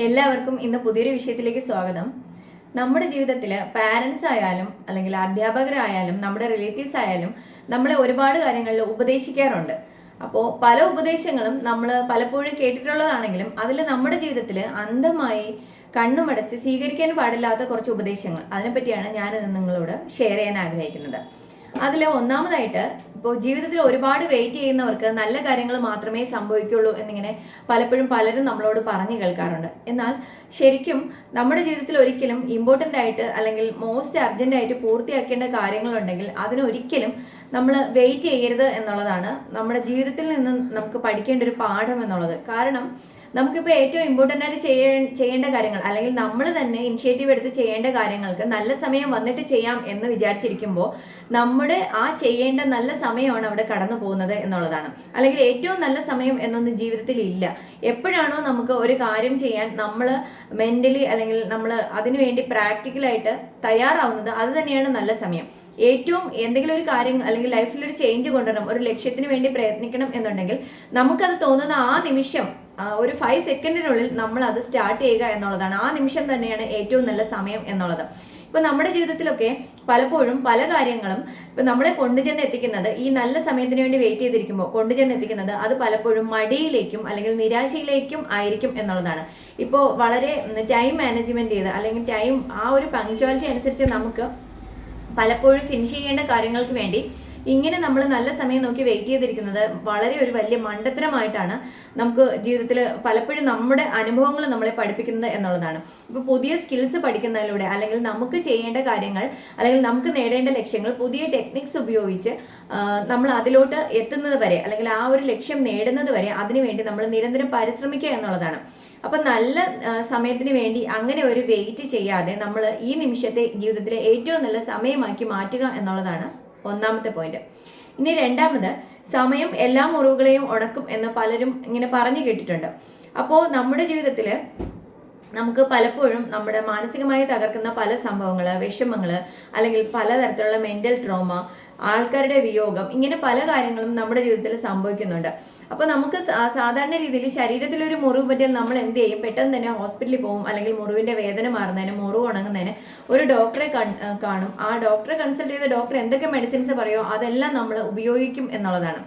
എല്ലാവർക്കും ഇന്ന് പുതിയൊരു വിഷയത്തിലേക്ക് സ്വാഗതം. നമ്മുടെ ജീവിതത്തിൽ പാരൻസ് ആയാലും അല്ലെങ്കിൽ അധ്യാപകരായാലും നമ്മുടെ റിലേറ്റീവ്സ് ആയാലും നമ്മളെ ഒരുപാട് കാര്യങ്ങളിൽ ഉപദേശിക്കാറുണ്ട്. അപ്പോൾ പല ഉപദേശങ്ങളും നമ്മൾ പലപ്പോഴും കേട്ടിട്ടുള്ളതാണെങ്കിലും അതിൽ നമ്മുടെ ജീവിതത്തിൽ അന്ധമായി കണ്ണുമടച്ച് സ്വീകരിക്കാൻ പാടില്ലാത്ത കുറച്ച് ഉപദേശങ്ങൾ. അതിനെപ്പറ്റിയാണ് ഞാൻ നിങ്ങളോട് ഷെയർ ചെയ്യാൻ ആഗ്രഹിക്കുന്നത്. അതിൽ ഒന്നാമതായിട്ട് ഇപ്പോൾ ജീവിതത്തിൽ ഒരുപാട് വെയിറ്റ് ചെയ്യുന്നവർക്ക് നല്ല കാര്യങ്ങൾ മാത്രമേ സംഭവിക്കുള്ളൂ എന്നിങ്ങനെ പലപ്പോഴും പലരും നമ്മളോട് പറഞ്ഞു കേൾക്കാറുണ്ട്. എന്നാൽ ശരിക്കും നമ്മുടെ ജീവിതത്തിൽ ഒരിക്കലും ഇമ്പോർട്ടന്റ് ആയിട്ട് അല്ലെങ്കിൽ മോസ്റ്റ് അർജന്റ് ആയിട്ട് പൂർത്തിയാക്കേണ്ട കാര്യങ്ങളുണ്ടെങ്കിൽ അതിനൊരിക്കലും നമ്മൾ വെയിറ്റ് ചെയ്യരുത് എന്നുള്ളതാണ് നമ്മുടെ ജീവിതത്തിൽ നിന്ന് നമുക്ക് പഠിക്കേണ്ട ഒരു പാഠം എന്നുള്ളത്. കാരണം നമുക്കിപ്പോൾ ഏറ്റവും ഇമ്പോർട്ടന്റ് ആയിട്ട് ചെയ്യ ചെയ്യേണ്ട കാര്യങ്ങൾ അല്ലെങ്കിൽ നമ്മൾ തന്നെ ഇനിഷ്യേറ്റീവ് എടുത്ത് ചെയ്യേണ്ട കാര്യങ്ങൾക്ക് നല്ല സമയം വന്നിട്ട് ചെയ്യാം എന്ന് വിചാരിച്ചിരിക്കുമ്പോൾ നമ്മുടെ ആ ചെയ്യേണ്ട നല്ല സമയമാണ് അവിടെ കടന്നു പോകുന്നത് എന്നുള്ളതാണ്. അല്ലെങ്കിൽ ഏറ്റവും നല്ല സമയം എന്നൊന്നും ജീവിതത്തിൽ ഇല്ല. എപ്പോഴാണോ നമുക്ക് ഒരു കാര്യം ചെയ്യാൻ നമ്മൾ മെന്റലി അല്ലെങ്കിൽ നമ്മൾ അതിനുവേണ്ടി പ്രാക്ടിക്കലായിട്ട് തയ്യാറാവുന്നത് അത് തന്നെയാണ് നല്ല സമയം. ഏറ്റവും എന്തെങ്കിലും ഒരു കാര്യം അല്ലെങ്കിൽ ലൈഫിൽ ഒരു ചേഞ്ച് കൊണ്ടുവരണം ഒരു ലക്ഷ്യത്തിന് വേണ്ടി പ്രയത്നിക്കണം എന്നുണ്ടെങ്കിൽ നമുക്കത് തോന്നുന്ന ആ നിമിഷം ഒരു ഫൈവ് സെക്കൻഡിനുള്ളിൽ നമ്മൾ അത് സ്റ്റാർട്ട് ചെയ്യുക എന്നുള്ളതാണ്. ആ നിമിഷം തന്നെയാണ് ഏറ്റവും നല്ല സമയം എന്നുള്ളത്. ഇപ്പൊ നമ്മുടെ ജീവിതത്തിലൊക്കെ പലപ്പോഴും പല കാര്യങ്ങളും ഇപ്പൊ നമ്മളെ കൊണ്ടുചെന്ന് എത്തിക്കുന്നത് ഈ നല്ല സമയത്തിന് വേണ്ടി വെയിറ്റ് ചെയ്തിരിക്കുമ്പോൾ കൊണ്ടുചെന്ന് എത്തിക്കുന്നത് അത് പലപ്പോഴും മടിയിലേക്കും അല്ലെങ്കിൽ നിരാശയിലേക്കും ആയിരിക്കും എന്നുള്ളതാണ്. ഇപ്പോൾ വളരെ ടൈം മാനേജ്മെന്റ് ചെയ്ത് അല്ലെങ്കിൽ ടൈം ആ ഒരു പങ്ക്ച്വാലിറ്റി അനുസരിച്ച് നമുക്ക് പലപ്പോഴും ഫിനിഷ് ചെയ്യേണ്ട കാര്യങ്ങൾക്ക് വേണ്ടി ഇങ്ങനെ നമ്മൾ നല്ല സമയം നോക്കി വെയിറ്റ് ചെയ്തിരിക്കുന്നത് വളരെ ഒരു വലിയ മണ്ടത്തരമായിട്ടാണ് നമുക്ക് ജീവിതത്തിൽ പലപ്പോഴും നമ്മുടെ അനുഭവങ്ങൾ നമ്മളെ പഠിപ്പിക്കുന്നത് എന്നുള്ളതാണ്. ഇപ്പോൾ പുതിയ സ്കിൽസ് പഠിക്കുന്നതിലൂടെ അല്ലെങ്കിൽ നമുക്ക് ചെയ്യേണ്ട കാര്യങ്ങൾ അല്ലെങ്കിൽ നമുക്ക് നേടേണ്ട ലക്ഷ്യങ്ങൾ പുതിയ ടെക്നിക്സ് ഉപയോഗിച്ച് നമ്മൾ അതിലോട്ട് എത്തുന്നത് വരെ അല്ലെങ്കിൽ ആ ഒരു ലക്ഷ്യം നേടുന്നത് വരെ അതിനുവേണ്ടി നമ്മൾ നിരന്തരം പരിശ്രമിക്കുക എന്നുള്ളതാണ്. അപ്പൊ നല്ല സമയത്തിന് വേണ്ടി അങ്ങനെ ഒരു വെയിറ്റ് ചെയ്യാതെ നമ്മൾ ഈ നിമിഷത്തെ ജീവിതത്തിലെ ഏറ്റവും നല്ല സമയമാക്കി മാറ്റുക എന്നുള്ളതാണ് ഒന്നാമത്തെ പോയിന്റ് ഇനി രണ്ടാമത് സമയം എല്ലാ മുറിവുകളെയും ഉണക്കും എന്ന് പലരും ഇങ്ങനെ പറഞ്ഞു കേട്ടിട്ടുണ്ട്. അപ്പോൾ നമ്മുടെ ജീവിതത്തിൽ നമുക്ക് പലപ്പോഴും നമ്മുടെ മാനസികമായി തകർക്കുന്ന പല സംഭവങ്ങൾ വിഷമങ്ങൾ അല്ലെങ്കിൽ പലതരത്തിലുള്ള മെന്റൽ ട്രോമ ആൾക്കാരുടെ വിയോഗം ഇങ്ങനെ പല കാര്യങ്ങളും നമ്മുടെ ജീവിതത്തിൽ സംഭവിക്കുന്നുണ്ട്. അപ്പോൾ നമുക്ക് സാധാരണ രീതിയിൽ ശരീരത്തിൽ ഒരു മുറിവ് പറ്റിയാൽ നമ്മൾ എന്ത് ചെയ്യും? പെട്ടെന്ന് തന്നെ ഹോസ്പിറ്റലിൽ പോകും. അല്ലെങ്കിൽ മുറിവിന്റെ വേദന മാറുന്നതിന് മുറിവ് ഉണങ്ങുന്നതിന് ഒരു ഡോക്ടറെ കാണും. ആ ഡോക്ടറെ കൺസൾട്ട് ചെയ്ത ഡോക്ടർ എന്തൊക്കെ മെഡിസിൻസ് പറയുമോ അതെല്ലാം നമ്മൾ ഉപയോഗിക്കും എന്നുള്ളതാണ്.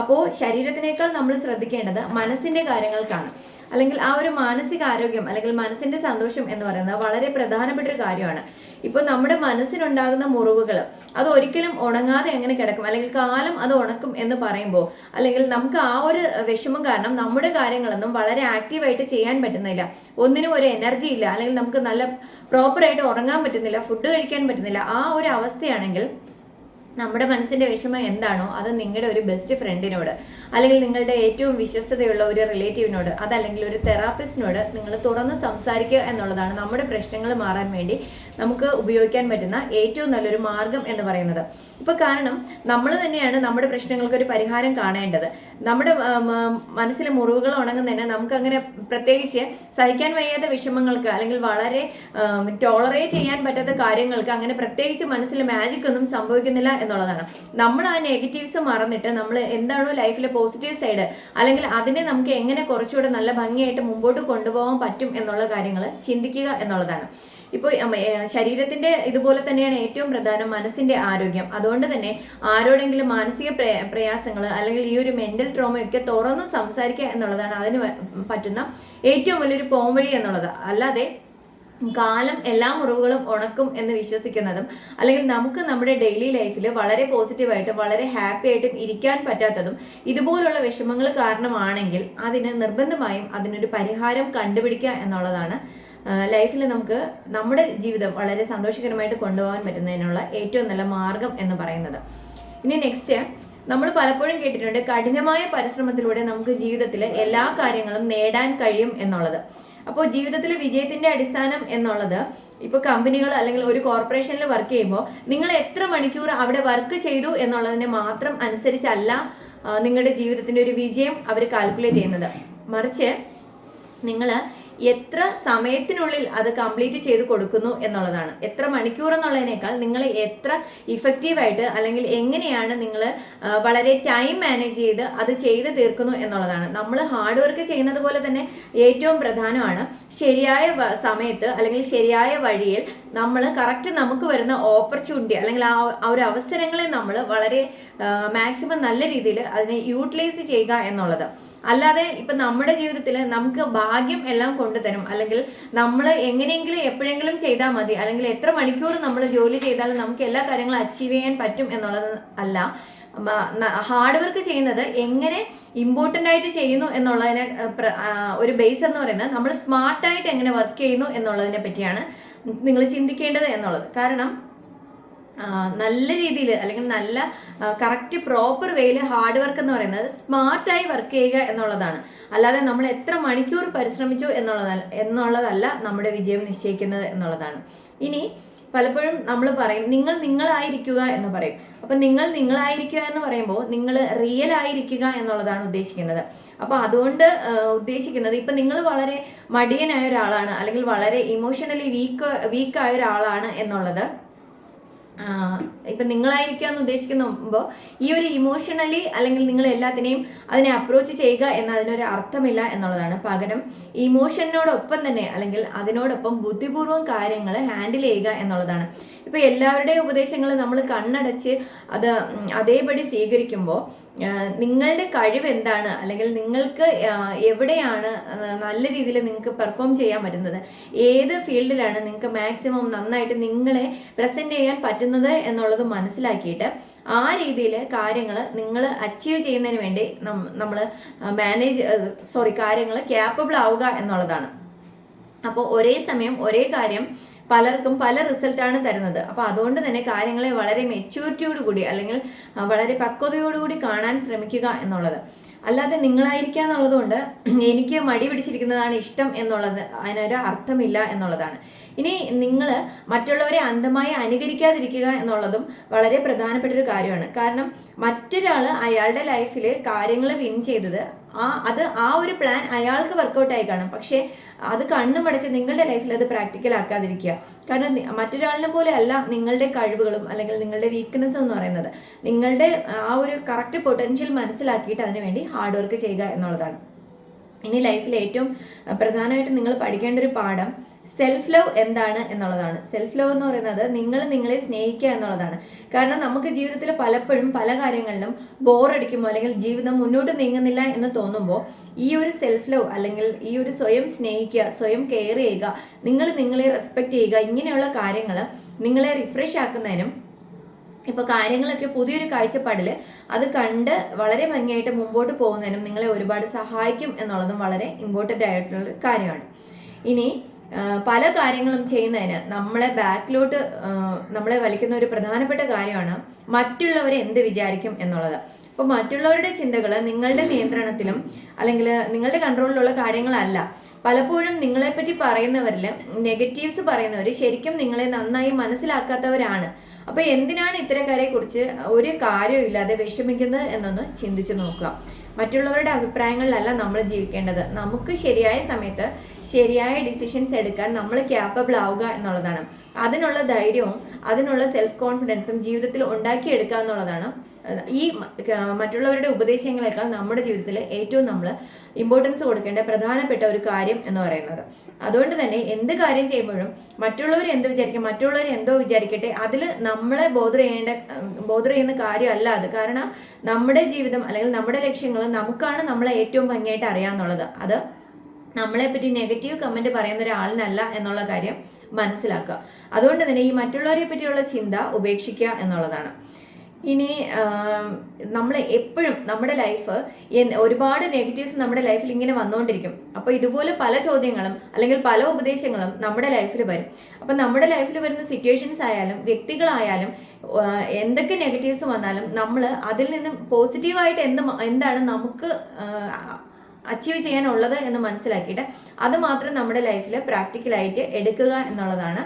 അപ്പോൾ ശരീരത്തിനേക്കാൾ നമ്മൾ ശ്രദ്ധിക്കേണ്ടത് മനസ്സിന്റെ കാര്യങ്ങൾക്കാണ്. അല്ലെങ്കിൽ ആ ഒരു മാനസികാരോഗ്യം അല്ലെങ്കിൽ മനസ്സിന്റെ സന്തോഷം എന്ന് പറയുന്നത് വളരെ പ്രധാനപ്പെട്ട ഒരു കാര്യമാണ്. ഇപ്പോൾ നമ്മുടെ മനസ്സിനുണ്ടാകുന്ന മുറിവുകൾ അത് ഒരിക്കലും ഉണങ്ങാതെ എങ്ങനെ കിടക്കും? അല്ലെങ്കിൽ കാലം അത് ഉണക്കും എന്ന് പറയുമ്പോൾ അല്ലെങ്കിൽ നമുക്ക് ആ ഒരു വിഷമം കാരണം നമ്മുടെ കാര്യങ്ങളൊന്നും വളരെ ആക്റ്റീവായിട്ട് ചെയ്യാൻ പറ്റുന്നില്ല. ഒന്നിനും ഒരു എനർജി ഇല്ല. അല്ലെങ്കിൽ നമുക്ക് നല്ല പ്രോപ്പറായിട്ട് ഉറങ്ങാൻ പറ്റുന്നില്ല. ഫുഡ് കഴിക്കാൻ പറ്റുന്നില്ല. ആ ഒരു അവസ്ഥയാണെങ്കിൽ നമ്മുടെ മനസ്സിന്റെ വിഷമം എന്താണോ അത് നിങ്ങളുടെ ഒരു ബെസ്റ്റ് ഫ്രണ്ടിനോട് അല്ലെങ്കിൽ നിങ്ങളുടെ ഏറ്റവും വിശ്വസ്തതയുള്ള ഒരു റിലേറ്റീവിനോട് അതല്ലെങ്കിൽ ഒരു തെറാപ്പിസ്റ്റിനോട് നിങ്ങൾ തുറന്ന് സംസാരിക്കുക എന്നുള്ളതാണ് നമ്മുടെ പ്രശ്നങ്ങൾ മാറാൻ വേണ്ടി നമുക്ക് ഉപയോഗിക്കാൻ പറ്റുന്ന ഏറ്റവും നല്ലൊരു മാർഗം എന്ന് പറയുന്നത്. ഇപ്പൊ കാരണം നമ്മൾ തന്നെയാണ് നമ്മുടെ പ്രശ്നങ്ങൾക്ക് ഒരു പരിഹാരം കാണേണ്ടത്. നമ്മുടെ മനസ്സിലെ മുറിവുകൾ ഉണങ്ങുന്നതിന് നമുക്ക് അങ്ങനെ പ്രത്യേകിച്ച് സഹിക്കാൻ വയ്യാത്ത വിഷമങ്ങൾക്ക് അല്ലെങ്കിൽ വളരെ ടോളറേറ്റ് ചെയ്യാൻ പറ്റാത്ത കാര്യങ്ങൾക്ക് അങ്ങനെ പ്രത്യേകിച്ച് മനസ്സിൽ മാജിക് ഒന്നും സംഭവിക്കുന്നില്ല എന്നുള്ളതാണ്. നമ്മൾ ആ നെഗറ്റീവ്സ് മറന്നിട്ട് നമ്മൾ എന്താണോ ലൈഫിലെ പോസിറ്റീവ് സൈഡ് അല്ലെങ്കിൽ അതിനെ നമുക്ക് എങ്ങനെ കുറച്ചുകൂടെ നല്ല ഭംഗിയായിട്ട് മുമ്പോട്ട് കൊണ്ടുപോകാൻ പറ്റും എന്നുള്ള കാര്യങ്ങൾ ചിന്തിക്കുക എന്നുള്ളതാണ്. ഇപ്പോൾ ശരീരത്തിന്റെ ഇതുപോലെ തന്നെയാണ് ഏറ്റവും പ്രധാനം മനസ്സിന്റെ ആരോഗ്യം. അതുകൊണ്ട് തന്നെ ആരോടെങ്കിലും മാനസിക പ്രയ- പ്രയാസങ്ങൾ അല്ലെങ്കിൽ ഈ ഒരു മെന്റൽ ട്രോമയൊക്കെ തുറന്ന് സംസാരിക്കുക എന്നുള്ളതാണ് അതിന് പറ്റുന്ന ഏറ്റവും വലിയൊരു പോംവഴി എന്നുള്ളത്. അല്ലാതെ കാലം എല്ലാ മുറിവുകളും ഉണക്കും എന്ന് വിശ്വസിക്കുന്നതും അല്ലെങ്കിൽ നമുക്ക് നമ്മുടെ ഡെയിലി ലൈഫിൽ വളരെ പോസിറ്റീവായിട്ടും വളരെ ഹാപ്പി ആയിട്ടും ഇരിക്കാൻ പറ്റാത്തതും ഇതുപോലുള്ള വിഷമങ്ങൾ കാരണമാണെങ്കിൽ അതിന് നിർബന്ധമായും അതിനൊരു പരിഹാരം കണ്ടുപിടിക്കുക എന്നുള്ളതാണ് ലൈഫിൽ നമുക്ക് നമ്മുടെ ജീവിതം വളരെ സന്തോഷകരമായിട്ട് കൊണ്ടുപോകാൻ പറ്റുന്നതിനുള്ള ഏറ്റവും നല്ല മാർഗം എന്ന് പറയുന്നത്. ഇനി നെക്സ്റ്റ് നമ്മൾ പലപ്പോഴും കേട്ടിട്ടുണ്ട് കഠിനമായ പരിശ്രമത്തിലൂടെ നമുക്ക് ജീവിതത്തിൽ എല്ലാ കാര്യങ്ങളും നേടാൻ കഴിയും എന്നുള്ളത്. അപ്പോൾ ജീവിതത്തിലെ വിജയത്തിന്റെ അടിസ്ഥാനം എന്നുള്ളത് ഇപ്പോൾ കമ്പനികൾ അല്ലെങ്കിൽ ഒരു കോർപ്പറേഷനിൽ വർക്ക് ചെയ്യുമ്പോൾ നിങ്ങൾ എത്ര മണിക്കൂർ അവിടെ വർക്ക് ചെയ്തു എന്നുള്ളതിനെ മാത്രം അനുസരിച്ചല്ല നിങ്ങളുടെ ജീവിതത്തിന്റെ ഒരു വിജയം അവർ കാൽക്കുലേറ്റ് ചെയ്യുന്നത്. മറിച്ച് നിങ്ങൾ എത്ര സമയത്തിനുള്ളിൽ അത് കംപ്ലീറ്റ് ചെയ്ത് കൊടുക്കുന്നു എന്നുള്ളതാണ്. എത്ര മണിക്കൂർ എന്നുള്ളതിനേക്കാൾ നിങ്ങൾ എത്ര ഇഫക്റ്റീവായിട്ട് അല്ലെങ്കിൽ എങ്ങനെയാണ് നിങ്ങൾ വളരെ ടൈം മാനേജ് ചെയ്ത് അത് ചെയ്ത് തീർക്കുന്നു എന്നുള്ളതാണ്. നമ്മൾ ഹാർഡ് വർക്ക് ചെയ്യുന്നത് പോലെ തന്നെ ഏറ്റവും പ്രധാനമാണ് ശരിയായ സമയത്ത് അല്ലെങ്കിൽ ശരിയായ വഴിയിൽ നമ്മൾ കറക്റ്റ് നമുക്ക് വരുന്ന ഓപ്പർച്യൂണിറ്റി അല്ലെങ്കിൽ ആ ഒരു അവസരങ്ങളെ നമ്മൾ വളരെ മാക്സിമം നല്ല രീതിയിൽ അതിനെ യൂട്ടിലൈസ് ചെയ്യുക എന്നുള്ളത്. അല്ലാതെ ഇപ്പം നമ്മുടെ ജീവിതത്തിൽ നമുക്ക് ഭാഗ്യം എല്ലാം കൊണ്ടുതരും. അല്ലെങ്കിൽ നമ്മൾ എങ്ങനെയെങ്കിലും എപ്പോഴെങ്കിലും ചെയ്താൽ മതി. അല്ലെങ്കിൽ എത്ര മണിക്കൂർ നമ്മൾ ജോലി ചെയ്താലും നമുക്ക് എല്ലാ കാര്യങ്ങളും അച്ചീവ് ചെയ്യാൻ പറ്റും എന്നുള്ളത് അല്ല. ഹാർഡ് വർക്ക് ചെയ്യുന്നത് എങ്ങനെ ഇമ്പോർട്ടന്റ് ആയിട്ട് ചെയ്യുന്നു എന്നുള്ളതിനെ ഒരു ബേസ് എന്ന് പറയുന്നത് നമ്മൾ സ്മാർട്ടായിട്ട് എങ്ങനെ വർക്ക് ചെയ്യുന്നു എന്നുള്ളതിനെ പറ്റിയാണ് നിങ്ങൾ ചിന്തിക്കേണ്ടത് എന്നുള്ളത്. കാരണം നല്ല രീതിയിൽ അല്ലെങ്കിൽ നല്ല കറക്റ്റ് പ്രോപ്പർ വേയിൽ ഹാർഡ് വർക്ക് എന്ന് പറയുന്നത് സ്മാർട്ടായി വർക്ക് ചെയ്യുക എന്നുള്ളതാണ്. അല്ലാതെ നമ്മൾ എത്ര മണിക്കൂർ പരിശ്രമിച്ചു എന്നുള്ളതല്ല എന്നുള്ളതല്ല നമ്മുടെ വിജയം നിശ്ചയിക്കുന്നത് എന്നുള്ളതാണ്. ഇനി പലപ്പോഴും നമ്മൾ പറയും നിങ്ങൾ നിങ്ങളായിരിക്കുക എന്ന് പറയും. അപ്പം നിങ്ങൾ നിങ്ങളായിരിക്കുക എന്ന് പറയുമ്പോൾ നിങ്ങൾ റിയൽ ആയിരിക്കുക എന്നുള്ളതാണ് ഉദ്ദേശിക്കുന്നത്. അപ്പോൾ അതുകൊണ്ട് ഉദ്ദേശിക്കുന്നത് ഇപ്പം നിങ്ങൾ വളരെ മടിയനായ ഒരാളാണ് അല്ലെങ്കിൽ വളരെ ഇമോഷണലി വീക്ക് വീക്കായ ഒരാളാണ് എന്നുള്ളത് ഇപ്പം നിങ്ങളായിരിക്കാന്ന് ഉദ്ദേശിക്കുമ്പോൾ ഈ ഒരു ഇമോഷണലി അല്ലെങ്കിൽ നിങ്ങൾ എല്ലാത്തിനെയും അതിനെ അപ്രോച്ച് ചെയ്യുക എന്ന അതിനൊരു അർത്ഥമില്ല എന്നുള്ളതാണ്. പകരം ഇമോഷനോടൊപ്പം തന്നെ അല്ലെങ്കിൽ അതിനോടൊപ്പം ബുദ്ധിപൂർവം കാര്യങ്ങൾ ഹാൻഡിൽ ചെയ്യുക എന്നുള്ളതാണ്. ഇപ്പൊ എല്ലാവരുടെയും ഉപദേശങ്ങൾ നമ്മൾ കണ്ണടച്ച് അത് അതേപടി സ്വീകരിക്കുമ്പോൾ നിങ്ങളുടെ കഴിവ് എന്താണ്? അല്ലെങ്കിൽ നിങ്ങൾക്ക് എവിടെയാണ് നല്ല രീതിയിൽ നിങ്ങൾക്ക് പെർഫോം ചെയ്യാൻ പറ്റുന്നത്? ഏത് ഫീൽഡിലാണ് നിങ്ങൾക്ക് മാക്സിമം നന്നായിട്ട് നിങ്ങളെ പ്രസന്റ് ചെയ്യാൻ പറ്റുന്നത് എന്നുള്ളത് മനസ്സിലാക്കിയിട്ട് ആ രീതിയിൽ കാര്യങ്ങൾ നിങ്ങൾ അച്ചീവ് ചെയ്യുന്നതിന് വേണ്ടി നമ്മൾ മാനേജ് സോറി കാര്യങ്ങൾ ക്യാപ്പബിൾ ആവുക എന്നുള്ളതാണ്. അപ്പോൾ ഒരേ സമയം ഒരേ കാര്യം പലർക്കും പല റിസൾട്ടാണ് തരുന്നത്. അപ്പോൾ അതുകൊണ്ട് തന്നെ കാര്യങ്ങളെ വളരെ മെച്യൂരിറ്റിയോട് കൂടി അല്ലെങ്കിൽ വളരെ പക്വതയോടുകൂടി കാണാൻ ശ്രമിക്കുക എന്നുള്ളത്. അല്ലാതെ നിങ്ങളായിരിക്കുക എന്നുള്ളതുകൊണ്ട് എനിക്ക് മടി പിടിച്ചിരിക്കുന്നതാണ് ഇഷ്ടം എന്നുള്ളത് അതിനൊരു അർത്ഥമില്ല എന്നുള്ളതാണ്. ഇനി നിങ്ങൾ മറ്റുള്ളവരെ അന്ധമായി അനുകരിക്കാതിരിക്കുക എന്നുള്ളതും വളരെ പ്രധാനപ്പെട്ട ഒരു കാര്യമാണ്. കാരണം മറ്റൊരാൾ അയാളുടെ ലൈഫിൽ കാര്യങ്ങൾ വിൻ ചെയ്തത് ആ അത് ആ ഒരു പ്ലാൻ അയാൾക്ക് വർക്കൗട്ട് ആയി കാണും. പക്ഷേ അത് കണ്ണുമടച്ച് നിങ്ങളുടെ ലൈഫിൽ അത് പ്രാക്ടിക്കൽ ആക്കാതിരിക്കുക. കാരണം മറ്റൊരാളിനെ പോലെ അല്ല നിങ്ങളുടെ കഴിവുകളും അല്ലെങ്കിൽ നിങ്ങളുടെ വീക്ക്നെസ് എന്ന് പറയുന്നത്. നിങ്ങളുടെ ആ ഒരു കറക്റ്റ് പൊട്ടൻഷ്യൽ മനസ്സിലാക്കിയിട്ട് അതിനുവേണ്ടി വേണ്ടി ഹാർഡ് വർക്ക് ചെയ്യുക എന്നുള്ളതാണ്. ഇനി ലൈഫിൽ ഏറ്റവും പ്രധാനമായിട്ട് നിങ്ങൾ പഠിക്കേണ്ട ഒരു പാഠം സെൽഫ് ലവ് എന്താണ് എന്നുള്ളതാണ്. സെൽഫ് ലവ് എന്ന് പറയുന്നത് നിങ്ങൾ നിങ്ങളെ സ്നേഹിക്കുക എന്നുള്ളതാണ്. കാരണം നമുക്ക് ജീവിതത്തിൽ പലപ്പോഴും പല കാര്യങ്ങളിലും ബോറടിക്കുമ്പോൾ അല്ലെങ്കിൽ ജീവിതം മുന്നോട്ട് നീങ്ങുന്നില്ല എന്ന് തോന്നുമ്പോൾ ഈ ഒരു സെൽഫ് ലവ് അല്ലെങ്കിൽ ഈ ഒരു സ്വയം സ്നേഹിക്കുക സ്വയം കെയർ ചെയ്യുക നിങ്ങൾ നിങ്ങളെ റെസ്പെക്ട് ചെയ്യുക ഇങ്ങനെയുള്ള കാര്യങ്ങൾ നിങ്ങളെ റിഫ്രഷ് ആക്കുന്നതിനും ഇപ്പോൾ കാര്യങ്ങളൊക്കെ പുതിയൊരു കാഴ്ചപ്പാടിൽ അത് കണ്ട് വളരെ ഭംഗിയായിട്ട് മുമ്പോട്ട് പോകുന്നതിനും നിങ്ങളെ ഒരുപാട് സഹായിക്കും എന്നുള്ളതും വളരെ ഇമ്പോർട്ടന്റ് ആയിട്ടുള്ള കാര്യമാണ്. ഇനി പല കാര്യങ്ങളും ചെയ്യുന്നതിന് നമ്മളെ ബാക്കിലോട്ട് നമ്മളെ വലിക്കുന്ന ഒരു പ്രധാനപ്പെട്ട കാര്യമാണ് മറ്റുള്ളവർ എന്ത് വിചാരിക്കും എന്നുള്ളത്. അപ്പോൾ മറ്റുള്ളവരുടെ ചിന്തകൾ നിങ്ങളുടെ നിയന്ത്രണത്തിലും അല്ലെങ്കിൽ നിങ്ങളുടെ കൺട്രോളിലുള്ള കാര്യങ്ങളല്ല. പലപ്പോഴും നിങ്ങളെപ്പറ്റി പറയുന്നവരിൽ നെഗറ്റീവ്സ് പറയുന്നവർ ശരിക്കും നിങ്ങളെ നന്നായി മനസ്സിലാക്കാത്തവരാണ്. അപ്പോൾ എന്തിനാണ് ഇത്തരക്കാരെ കുറിച്ച് ഒരു കാര്യവും ഇല്ലാതെ വിഷമിക്കുന്നത് എന്നൊന്ന് ചിന്തിച്ചു നോക്കുക. മറ്റുള്ളവരുടെ അഭിപ്രായങ്ങളിലല്ല നമ്മൾ ജീവിക്കേണ്ടത്. നമുക്ക് ശരിയായ സമയത്ത് ശരിയായ ഡിസിഷൻസ് എടുക്കാൻ നമ്മൾ ക്യാപ്പബിൾ ആവുക എന്നുള്ളതാണ്. അതിനുള്ള ധൈര്യവും അതിനുള്ള സെൽഫ് കോൺഫിഡൻസും ജീവിതത്തിൽ ഉണ്ടാക്കിയെടുക്കുക എന്നുള്ളതാണ്. ഈ മറ്റുള്ളവരുടെ ഉപദേശങ്ങളെക്കാൾ നമ്മുടെ ജീവിതത്തിൽ ഏറ്റവും നമ്മൾ ഇമ്പോർട്ടൻസ് കൊടുക്കേണ്ട പ്രധാനപ്പെട്ട ഒരു കാര്യം എന്ന് പറയുന്നത്. അതുകൊണ്ട് തന്നെ എന്ത് കാര്യം ചെയ്യുമ്പോഴും മറ്റുള്ളവർ എന്ത് വിചാരിക്കും മറ്റുള്ളവർ എന്തോ വിചാരിക്കട്ടെ അതിൽ നമ്മളെ ബോധർ ചെയ്യേണ്ട ബോധർ ചെയ്യുന്ന കാര്യമല്ല അത്. കാരണം നമ്മുടെ ജീവിതം അല്ലെങ്കിൽ നമ്മുടെ ലക്ഷ്യങ്ങൾ നമുക്കാണ് നമ്മളെ ഏറ്റവും ഭംഗിയായിട്ട് അറിയാമെന്നുള്ളത് അത് നമ്മളെ പറ്റി നെഗറ്റീവ് കമന്റ് പറയുന്ന ഒരാളിനല്ല എന്നുള്ള കാര്യം മനസ്സിലാക്കുക. അതുകൊണ്ട് തന്നെ ഈ മറ്റുള്ളവരെ പറ്റിയുള്ള ചിന്ത ഉപേക്ഷിക്കുക എന്നുള്ളതാണ്. ഇനി നമ്മൾ എപ്പോഴും നമ്മുടെ ലൈഫ് ഒരുപാട് നെഗറ്റീവ്സ് നമ്മുടെ ലൈഫിൽ ഇങ്ങനെ വന്നുകൊണ്ടിരിക്കും അപ്പോൾ ഇതുപോലെ പല ചോദ്യങ്ങളും അല്ലെങ്കിൽ പല ഉപദേശങ്ങളും നമ്മുടെ ലൈഫിൽ വരും. അപ്പം നമ്മുടെ ലൈഫിൽ വരുന്ന സിറ്റുവേഷൻസ് ആയാലും വ്യക്തികളായാലും എന്തൊക്കെ നെഗറ്റീവ്സ് വന്നാലും നമ്മൾ അതിൽ നിന്നും പോസിറ്റീവായിട്ട് എന്ത് എന്താണ് നമുക്ക് അച്ചീവ് ചെയ്യാനുള്ളത് എന്ന് മനസ്സിലാക്കിയിട്ട് അത് മാത്രം നമ്മുടെ ലൈഫിൽ പ്രാക്ടിക്കലായിട്ട് എടുക്കുക എന്നുള്ളതാണ്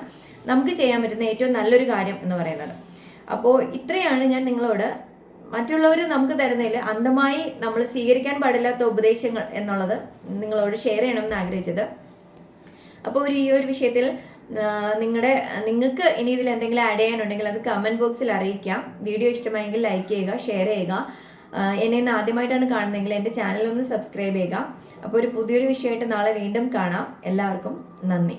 നമുക്ക് ചെയ്യാൻ പറ്റുന്ന ഏറ്റവും നല്ലൊരു കാര്യം എന്ന് പറയുന്നത്. അപ്പോൾ ഇത്രയാണ് ഞാൻ നിങ്ങളോട്. മറ്റുള്ളവർ നമുക്ക് തരുന്നതിൽ അന്ധമായി നമ്മൾ സ്വീകരിക്കാൻ പാടില്ലാത്ത ഉപദേശങ്ങൾ എന്നുള്ളത് നിങ്ങളോട് ഷെയർ ചെയ്യണമെന്ന് ആഗ്രഹിച്ചത്. അപ്പോൾ ഒരു ഈ ഒരു വിഷയത്തിൽ നിങ്ങളുടെ നിങ്ങൾക്ക് ഇനി ഇതിൽ എന്തെങ്കിലും ആഡ് ചെയ്യാനുണ്ടെങ്കിൽ അത് കമന്റ് ബോക്സിൽ അറിയിക്കാം. വീഡിയോ ഇഷ്ടമായെങ്കിൽ ലൈക്ക് ചെയ്യുക ഷെയർ ചെയ്യുക. എന്നെ ഇന്ന് ആദ്യമായിട്ടാണ് കാണുന്നതെങ്കിൽ എന്റെ ചാനൽ ഒന്ന് സബ്സ്ക്രൈബ് ചെയ്യുക. അപ്പോൾ ഒരു പുതിയൊരു വിഷയമായിട്ട് നാളെ വീണ്ടും കാണാം. എല്ലാവർക്കും നന്ദി.